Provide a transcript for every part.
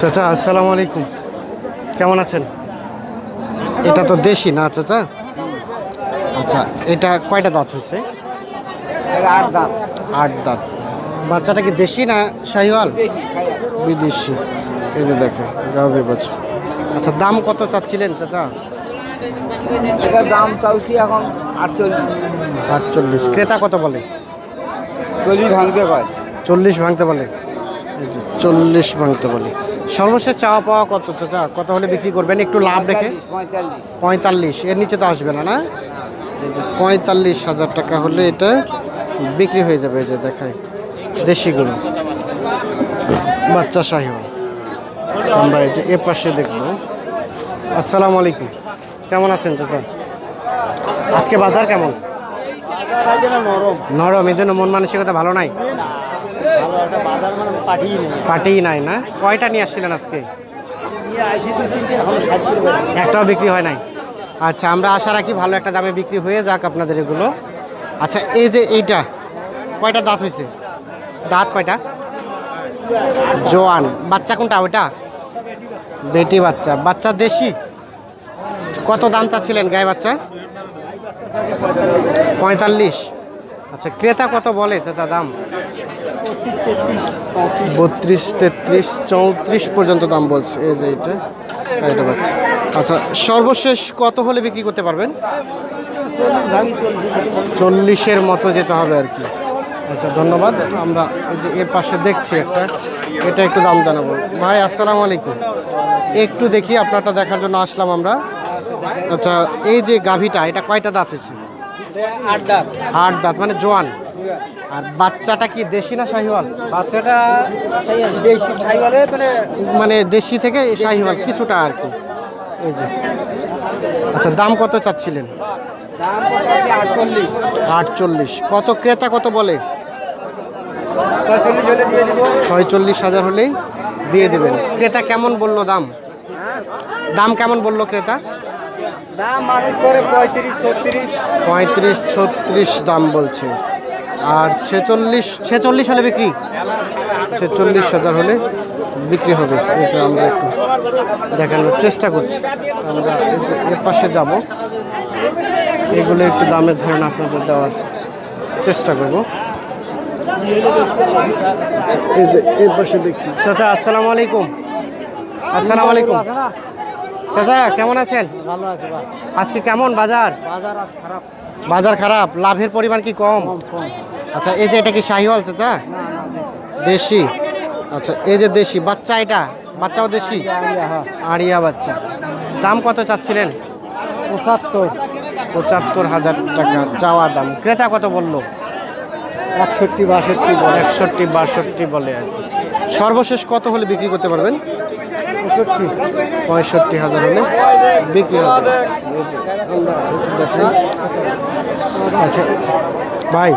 চাচা আসসালামু আলাইকুম। কেমন আছেন? এটা তো দেশি না চাচা? আচ্ছা এটা কয়টা দাঁত হয়েছে? আট দাঁত। আট দাঁত। বাচ্চাটা কি দেশি না শাহিওয়াল? বিদেশি। এই যে দেখে গাভী বাচ্চা আচ্ছা দাম কত চাচ্ছিলেন চাচা? এটার দাম চাইছি এখন আটচল্লিশ। আটচল্লিশ। ক্রেতা কত বলে? চল্লিশ ভাঙতে পারে চল্লিশ ভাঙতে বলে। এই যে চল্লিশ ভাঙতে বলে। সর্বশেষ চাওয়া পাওয়া কত? চাচা কত হলে বিক্রি করবেন? একটু লাভ রেখে? পঁয়তাল্লিশ। এর নিচে তো আসবে না না? এই যে পঁয়তাল্লিশ হাজার টাকা হলে এটা বিক্রি হয়ে যাবে এই যে দেখাই। দেশি গরু বাচ্চা সাহেব। আমরা এই যে এ পাশে দেখব। আসসালামু আলাইকুম। কেমন আছেন চাচা? আজকে বাজার কেমন? নরম এই জন্য মন মানসিকতা ভালো নাই? পাটিই নাই না? কয়টা নিয়ে আসছিলেন আজকে? একটাও বিক্রি হয় নাই? আচ্ছা আমরা আশা রাখি ভালো একটা দামে বিক্রি হয়ে যাক আপনাদের এগুলো। আচ্ছা এই যে এইটা কয়টা দাঁত হয়েছে? দাঁত কয়টা? জোয়ান। বাচ্চা কোনটা ওইটা? বেটি বাচ্চা। বাচ্চা দেশি? কত দাম চাচ্ছিলেন গায়ে বাচ্চা? পঁয়তাল্লিশ। আচ্ছা ক্রেতা কত বলে চাচা দাম? বত্রিশ, তেত্রিশ, চৌত্রিশ পর্যন্ত দাম বলছে, এই যে এটা এটা বাচ্চা আচ্ছা সর্বশেষ কত হলে বিক্রি করতে পারবেন? চল্লিশের মতো যেতে হবে আর কি। আচ্ছা ধন্যবাদ। আমরা এই যে এর পাশে দেখছি একটা, এটা একটু দাম জানাব। ভাই, আসসালামু আলাইকুম। একটু দেখি, আপনারটা দেখার জন্য আসলাম আমরা। আচ্ছা এই যে গাভীটা, এটা কয়টা দাঁত হয়েছে? আট দাঁত। মানে জোয়ান। আর বাচ্চাটা কি দেশি না শাহিওয়াল? বাচ্চাটা দেশি মানে মানে দেশি থেকে শাহিওয়াল কিছুটা আর কি। এই যে। আচ্ছা দাম কত চাচ্ছিলেন? আটচল্লিশ। কত ক্রেতা কত বলে? ছয়চল্লিশ হাজার হলেই দিয়ে দেবেন। ক্রেতা কেমন বলল দাম? দাম কেমন বলল ক্রেতা? পঁয়ত্রিশ ছত্রিশ। দাম বলছে। আর ছেচল্লিশ ছেচল্লিশ হলে বিক্রি? ছেচল্লিশ হাজার হলে বিক্রি হবে। যে আমরা একটু দেখানোর চেষ্টা করছি। আমরা এর পাশে যাব। এগুলো একটু দামের ধারণা আপনাদের দেওয়ার চেষ্টা করব। আচ্ছা, এই যে এর পাশে দেখছি। চাচা আসসালামু আলাইকুম। আসসালামু আলাইকুম। চাচা কেমন আছেন? ভালো আছে আজকে কেমন বাজার? বাজার আজ খারাপ। বাজার খারাপ লাভের পরিমাণ কি কম? আচ্ছা এই যে এটা কি শাহিওয়াল চাচা? দেশি। আচ্ছা এই যে দেশি বাচ্চা এটা? বাচ্চাও দেশি? হ্যাঁ। আড়িয়া বাচ্চা। দাম কত চাচ্ছিলেন? পঁচাত্তর। পঁচাত্তর হাজার টাকা চাওয়া দাম। ক্রেতা কত বলল? একষট্টি বাষট্টি একষট্টি বাষট্টি বলে। আর সর্বশেষ কত হলে বিক্রি করতে পারবেন? পঁয়ষট্টি। হাজার হলে বিক্রি হবে। আমরা দেখেন আচ্ছা ভাই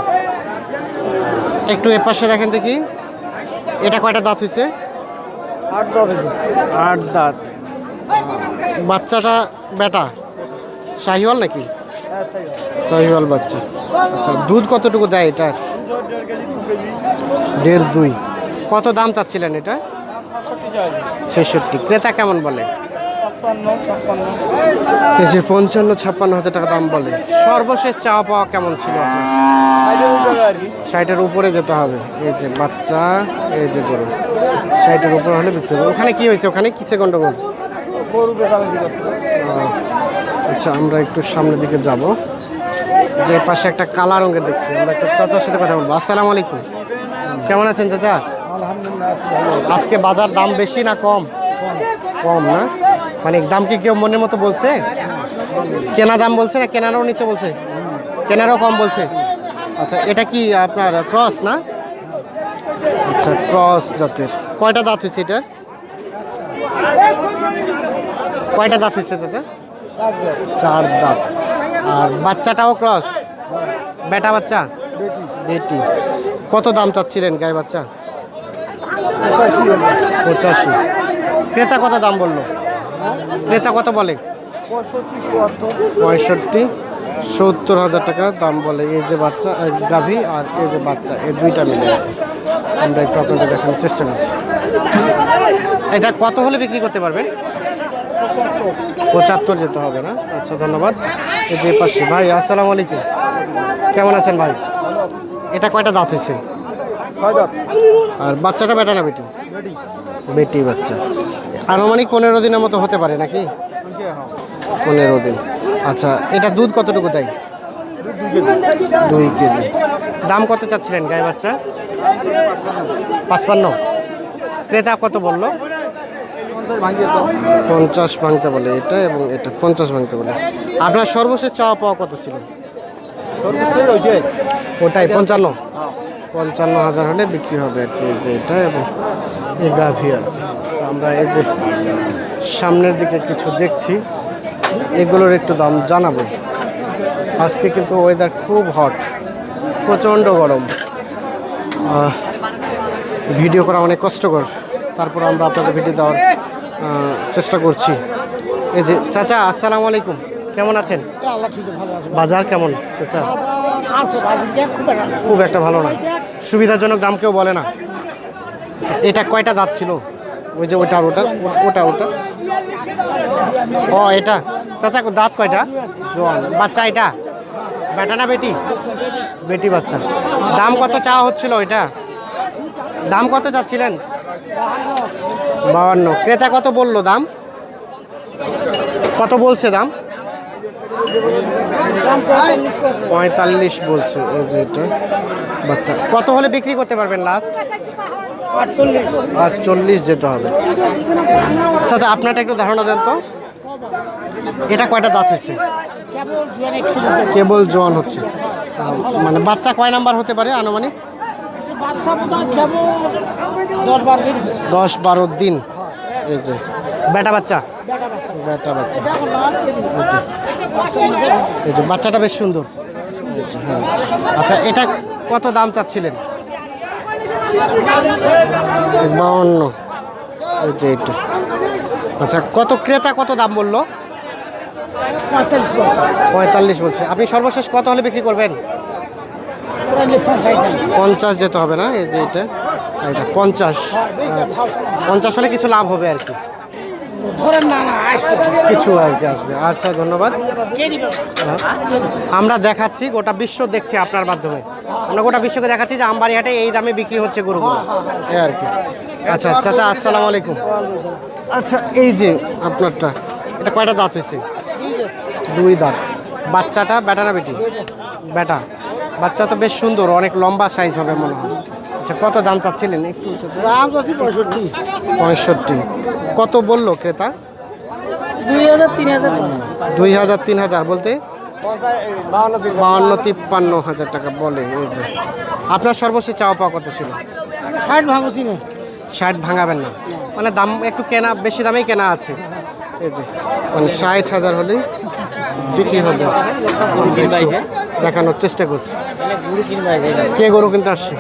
একটু এ পাশে দেখেন দেখি। এটা কয়টা দাঁত হয়েছে আট দশ আট দাঁত। বাচ্চাটা বেটা? শাহিওয়াল নাকি? শাহিওয়াল। বাচ্চা। আচ্ছা দুধ কতটুকু দেয় এটার? দেড় দুই। কত দাম চাচ্ছিলেন এটা? ছেষট্টি। ক্রেতা কেমন বলে? যে পঞ্চান্ন ছাপ্পান্ন হাজার টাকা দাম বলে। সর্বশেষ চাওয়া পাওয়া কেমন ছিল ষাটের উপরে যেতে হবে। এই যে বাচ্চা এই যে গরু। ষাটের উপরে হলে বিক্রি হবে। ওখানে কি হয়েছে? ওখানে কিসে গন্ডগোল? আচ্ছা আমরা একটু সামনের দিকে যাব। যে পাশে একটা কালা রঙের দেখছি। আমরা একটা চাচার সাথে কথা বলব। আসসালামু আলাইকুম। কেমন আছেন চাচা? আজকে বাজার দাম বেশি না কম? কম না? মানে দাম কি কেউ মনের মতো বলছে? কেনা দাম বলছে না কেনারও নিচে বলছে? কেনারও কম বলছে? আচ্ছা এটা কি আপনার ক্রস না? আচ্ছা ক্রস জাতের। কয়টা দাঁত হয়েছে এটার? কয়টা দাঁত হয়েছে চাচা? চার দাঁত। আর বাচ্চাটাও ক্রস? বেটা বাচ্চা? বেটি। কত দাম চাচ্ছিলেন গায়ে বাচ্চা? পঁচাশি। ক্রেতা কত দাম বলল? ক্রেতা কত বলে? পঁয়ষট্টি। সত্তর হাজার টাকা দাম বলে এই যে বাচ্চা গাভী আর এই যে বাচ্চা, এই দুইটা মিলে। আমরা একটু আপনাদের দেখানোর চেষ্টা করছি। এটা কত হলে বিক্রি করতে পারবেন পঁচাত্তর যেতে হবে না? আচ্ছা ধন্যবাদ। এই যে পাশে। ভাই, আসসালামু আলাইকুম। কেমন আছেন ভাই? এটা কয়টা দাঁত হয়েছে? ছয় দাঁত। আর বাচ্চাটা বেটা না বেটি? বেটি বাচ্চা। আনুমানিক পনেরো দিনের মতো হতে পারে নাকি? পনেরো দিন। আচ্ছা এটা দুধ কতটুকু দেয়? দুই কেজি। দাম কত চাচ্ছিলেন গায়ে বাচ্চা? পাঁচপান্ন। ক্রেতা কত বলল? পঞ্চাশ ভাঙতে বলে এটা এবং এটা পঞ্চাশ ভাঙতে বলে। আপনার সর্বশেষ চাওয়া পাওয়া কত ছিল? ওটাই পঞ্চান্ন। পঞ্চান্ন হাজার হলে বিক্রি হবে আর কি এই যে এটা এবং এই গাভি আর তো আমরা এই যে সামনের দিকে কিছু দেখছি এগুলোর একটু দাম জানাব। আজকে কিন্তু ওয়েদার খুব হট প্রচণ্ড গরম। ভিডিও করা অনেক কষ্টকর। তারপর আমরা আপনাদের ভিডিও দেওয়ার চেষ্টা করছি। এই যে চাচা আসসালামু আলাইকুম। কেমন আছেন? বাজার কেমন? চাচা? খুব একটা ভালো না। সুবিধাজনক দাম কেউ বলে না। আচ্ছা এটা কয়টা দাঁত ছিল? ওই যে ওটা ওটা ওটা ওটা। ও, এটা। চাচা, দাঁত কয়টা? জোয়ান। বাচ্চা এটা? বেটা না বেটি? বেটি বাচ্চা। দাম কত চাওয়া হচ্ছিল এটা দাম কত চাচ্ছিলেন? বাহান্ন। ক্রেতা কত বলল দাম? কত বলছে দাম? পঁয়তাল্লিশ বলছে এই যে এটা বাচ্চা। কত হলে বিক্রি করতে পারবেন লাস্ট আটচল্লিশ যেতে হবে। আচ্ছা আচ্ছা আপনারটা একটু ধারণা দেন তো। এটা কয়টা দাঁত হচ্ছে কেবল জোয়ানে হচ্ছে। মানে বাচ্চা কয় নাম্বার হতে পারে আনুমানিক? দশ বারো দিন। এই যে বেটা বাচ্চা? বেটা বাচ্চা। বেটা বাচ্চা দেখো না এই যে বাচ্চাটা বেশ সুন্দর। হ্যাঁ আচ্ছা এটা কত দাম চাচ্ছিলেন? বাউন্ন। এই যে এটা। আচ্ছা কত ক্রেতা কত দাম বলল? পঁয়তাল্লিশ বলছে। আপনি সর্বশেষ কত হলে বিক্রি করবেন? পঞ্চাশ যেতে হবে না? এই যে এটা। এটা পঞ্চাশ। আচ্ছা। পঞ্চাশ হলে কিছু লাভ হবে আর কি। ধরেন না না কিছু আর কি আসবে। আচ্ছা ধন্যবাদ। আমরা দেখাচ্ছি গোটা বিশ্ব দেখছি আপনার মাধ্যমে। আমরা গোটা বিশ্বকে দেখাচ্ছি যে আমবাড়ি হাটে এই দামে বিক্রি হচ্ছে গরুগুলো। এই আর কি। আচ্ছা চাচা আসসালামু আলাইকুম। আচ্ছা এই যে আপনারটা এটা কয়টা দাঁত হয়েছে? দুই দাঁত। বাচ্চাটা বেটা না বেটি? বেটা। বাচ্চা তো বেশ সুন্দর অনেক লম্বা সাইজ হবে মনে হয়। আচ্ছা কত দাম চাচ্ছিলেন? একটু দাম আছে পঁয়ষট্টি। পঁয়ষট্টি। কত বলল ক্রেতা? দুই হাজার তিন হাজার। দুই হাজার তিন হাজার বলতে? বাউন্ন তিপ্পান্ন। হাজার টাকা বলে এই যে। আপনার সর্বশেষ চাওয়া পাওয়া কত ছিল? ষাট ভাঙছি না ষাট ভাঙাবেন না। মানে দাম একটু কেনা বেশি দামেই কেনা আছে। এই যে মানে ষাট হাজার হলেই বিক্রি হবে। দেখানোর চেষ্টা করছি। কে গরু কিনতে আসছে?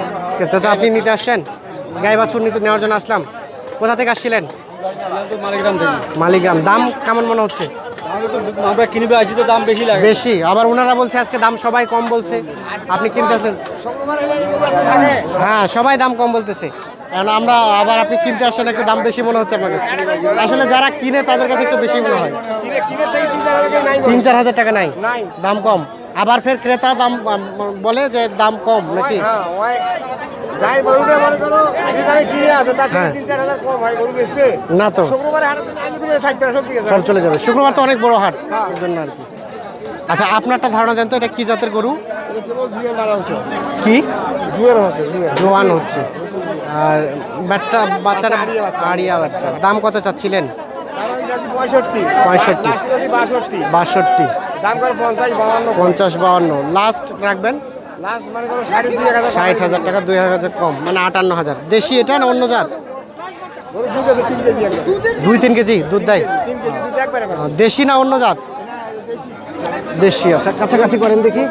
চাচা আপনি নিতে আসছেন? গাই বাছুর নিতে নেওয়ার জন্য আসলাম। কোথা থেকে আসছিলেন? মালিগ্রাম। মালিগ্রাম দাম কেমন মনে হচ্ছে? আমরা কিনবে আসি তো দাম বেশি লাগে। বেশি। আবার ওনারা বলছে আজকে দাম সবাই কম বলছে। আপনি কিনতে আসলেন? হ্যাঁ সবাই দাম কম বলতেছে। কারণ আমরা আবার আপনি কিনতে আসছেন একটু দাম বেশি মনে হচ্ছে আপনার কাছে। আসলে যারা কিনে তাদের কাছে একটু বেশি মনে হয়। তিন চার হাজার টাকা নাই। দাম কম। আবার ফের ক্রেতা দাম বলে যে দাম কম নাকি? যাই গরুটা মনে করো যে কিনে আছে তার থেকে হ্যাঁ। তিন চার হাজার কম হয় গরু বেচতে না তো। শুক্রবারে হাটের দিন আমি তুমি থাকবে সব ঠিক আছে সব চলে যাবে। শুক্রবার তো অনেক বড় হাট এর জন্য আর কি। আচ্ছা আপনারটা ধারণা দেন তো এটা কি জাতের গরু? কি? জোয়ান হচ্ছে। আর বাচ্চা বাচ্চাটা আড়িয়া বাচ্চা। দাম কত চাচ্ছিলেন? পঁয়ষট্টি। বাষট্টি। বাষট্টি দাম করে পঞ্চাশ বাউন্ন পঞ্চাশ বাউন্ন লাস্ট রাখবেন? ষাট হাজার টাকা, দুই হাজার কম। মানে আটান্ন হাজার। দেশি এটা না অন্য জাত? দুই তিন কেজি, দুধ দেয়? দেশি না অন্য জাত? দেশি আচ্ছা কাছাকাছি করেন দেখি।